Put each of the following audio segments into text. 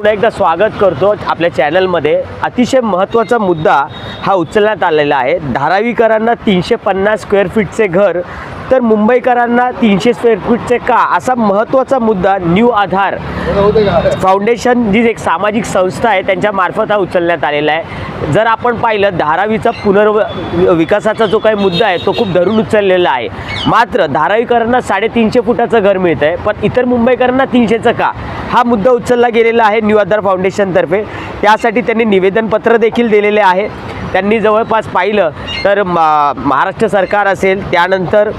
पुन्हा एकदा स्वागत करतो आपल्या चॅनलमध्ये. अतिशय महत्त्वाचा मुद्दा हा उचलण्यात आलेला आहे. धारावीकरांना तीनशे पन्नास स्क्वेअर फीटचे घर तर मुंबईकरांना तीनशे स्क्वेअर फीटचे का? असा महत्त्वाचा मुद्दा न्यू आधार. फाउंडेशन जी एक सामाजिक संस्था आहे त्यांच्या मार्फत हा उचलण्यात आलेला आहे. जर आपण पाहिलं धारावीचा पुनर्व विकासाचा जो काही मुद्दा आहे तो खूप धरून उचललेला आहे. मात्र धारावीकरांना साडेतीनशे फुटाचं घर मिळतं आहे पण इतर मुंबईकरांना तीनशेचं का? हा मुद्दा उचलला गेलेला आहे न्यू आधार फाउंडेशनतर्फे त्यासाठी त्यांनी निवेदनपत्र देखील दिलेले आहे. त्यांनी जवळपास पाहिलं तर मा- महाराष्ट्र सरकार असेल त्यानंतर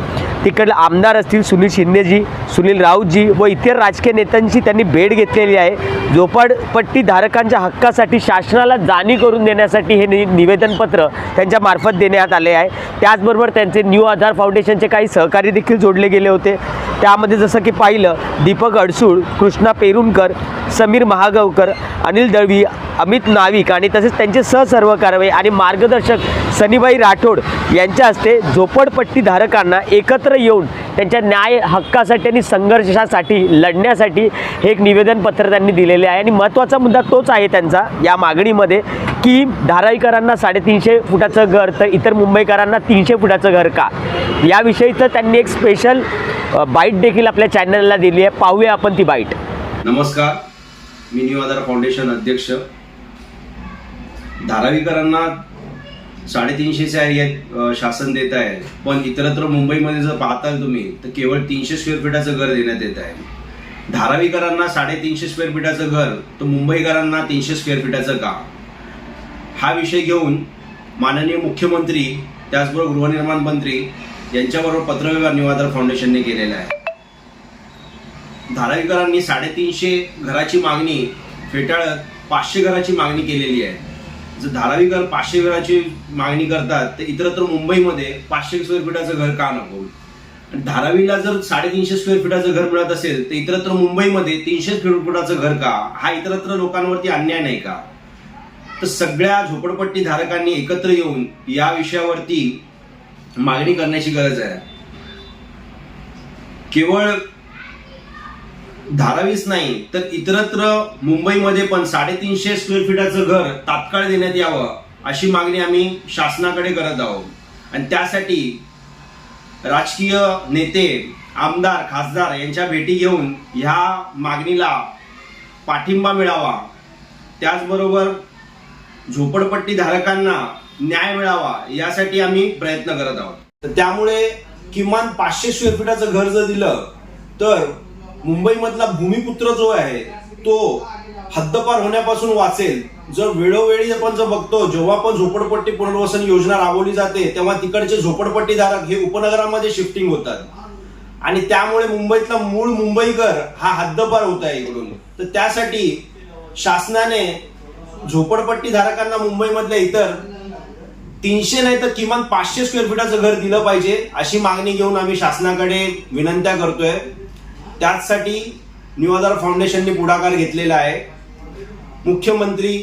तिकडले आमदार असतील सुनील शिंदेजी सुनील राऊतजी व इतर राजकीय नेत्यांची त्यांनी भेट घेतलेली आहे. झोपडपट्टी धारकांच्या हक्कासाठी शासनाला जाणीव करून देण्यासाठी हे नि निवेदनपत्र त्यांच्या मार्फत देण्यात आले आहे. त्याचबरोबर त्यांचे न्यू आधार फाउंडेशनचे काही सहकारी देखील जोडले गेले होते. त्यामध्ये जसं की पाहिलं दीपक अडसूळ कृष्णा पेरुणकर समीर महागावकर अनिल दळवी अमित नाविक आणि तसेच त्यांचे सहसर्व कारवाई आणि मार्गदर्शक सनीबाई राठोड यांच्या हस्ते झोपडपट्टी धारकांना एकत्र येऊन त्यांच्या न्याय हक्कासाठी आणि संघर्षासाठी लढण्यासाठी हे एक निवेदनपत्र त्यांनी दिलेले आहे. आणि महत्त्वाचा मुद्दा तोच आहे त्यांचा या मागणीमध्ये की धारावीकरांना साडेतीनशे फुटाचं घर तर इतर मुंबईकरांना तीनशे फुटाचं घर का? याविषयी तर त्यांनी एक स्पेशल बाईट देखील आपल्या चॅनलला दिली आहे. पाहूया आपण ती बाईट नमस्कार. मी न्यू आधार फाउंडेशन अध्यक्ष. धारावीकरांना साडेतीनशेच्या एरियात शासन देत आहे. पण इतरत्र मुंबईमध्ये जर पाहताल तुम्ही तर केवळ तीनशे स्क्वेअर फीटाचं घर देण्यात येत आहे. धारावीकरांना साडेतीनशे स्क्वेअर फीटाचं घर तर मुंबईकरांना तीनशे स्क्वेअर फीटाचं का? हा विषय घेऊन माननीय मुख्यमंत्री त्याचबरोबर गृहनिर्माण मंत्री यांच्याबरोबर पत्रव्यवहार न्यू आधार फाउंडेशनने केलेला आहे. धारावीकरांनी साडेतीनशे घराची मागणी फेटाळत पाचशे घराची मागणी केलेली आहे. जर धारावीकर पाचशे घराची मागणी करतात तर इतरत्र मुंबईमध्ये पाचशे स्क्वेअर फीटाचं घर का नको? धारावीला जर साडेतीनशे स्क्वेअर फीटाचं घर मिळत असेल तर इतरत्र मुंबईमध्ये तीनशे स्क्वेअर फुटाचं घर का? हा इतरत्र लोकांवरती अन्याय नाही का? तर सगळ्या झोपडपट्टी धारकांनी एकत्र येऊन या विषयावरती मागणी करण्याची गरज आहे. केवळ धारावीच नाही तर इतरत्र मुंबईमध्ये पण साडेतीनशे स्क्वेअर फीटाचं घर तात्काळ देण्यात यावं अशी मागणी आम्ही शासनाकडे करत आहोत. आणि त्यासाठी राजकीय नेते आमदार खासदार यांच्या भेटी घेऊन ह्या मागणीला पाठिंबा मिळावा. त्याचबरोबर झोपडपट्टी धारकांना न्याय मिळावा यासाठी आम्ही प्रयत्न करत आहोत. तर त्यामुळे किमान पाचशे स्क्वेअर फीटाचं घर जर दिलं तर मुंबईमधला भूमिपुत्र जो आहे तो हद्दपार होण्यापासून वाचेल. जर वेळोवेळी आपण जर बघतो जेव्हा पण झोपडपट्टी पुनर्वसन योजना राबवली जाते तेव्हा तिकडचे झोपडपट्टीधारक हे उपनगरामध्ये शिफ्टिंग होतात. आणि त्यामुळे मुंबईतला मूळ मुंबईकर हा हद्दपार होत आहे इकडून. तर त्यासाठी शासनाने झोपडपट्टी धारकांना मुंबईमधल्या इतर तीनशे नाही तर किमान पाचशे स्क्वेअर फीटाचं घर दिलं पाहिजे अशी मागणी घेऊन आम्ही शासनाकडे विनंत्या करतोय. त्याचसाठी न्यू आधार फाउंडेशनने पुढाकार घेतलेला आहे. मुख्यमंत्री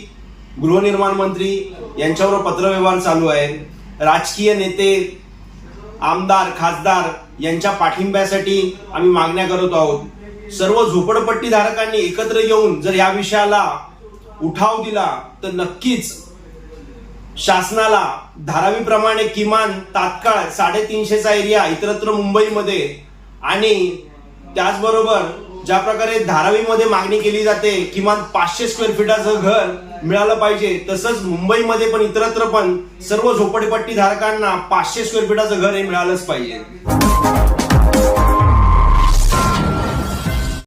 गृहनिर्माण मंत्री यांच्यावर पत्रव्यवहार चालू आहे राजकीय नेते आमदार खासदार यांच्या पाठिंब्यासाठी आम्ही मागण्या करत आहोत. सर्व झोपडपट्टी धारकांनी एकत्र येऊन जर या विषयाला उठाव दिला तर नक्कीच शासनाला धारावीप्रमाणे किमान तात्काळ साडेतीनशेचा एरिया इतरत्र मुंबईमध्ये आणि त्याचबरोबर ज्या प्रकारे धारावीमध्ये मागणी केली जाते किमान पाचशे स्क्वेअर फीटाचं घर मिळालं पाहिजे. तसंच मुंबईमध्ये पण इतरत्र पण सर्व झोपडपट्टी धारकांना पाचशे स्क्वेअर फीटाचं घर हे मिळालंच पाहिजे.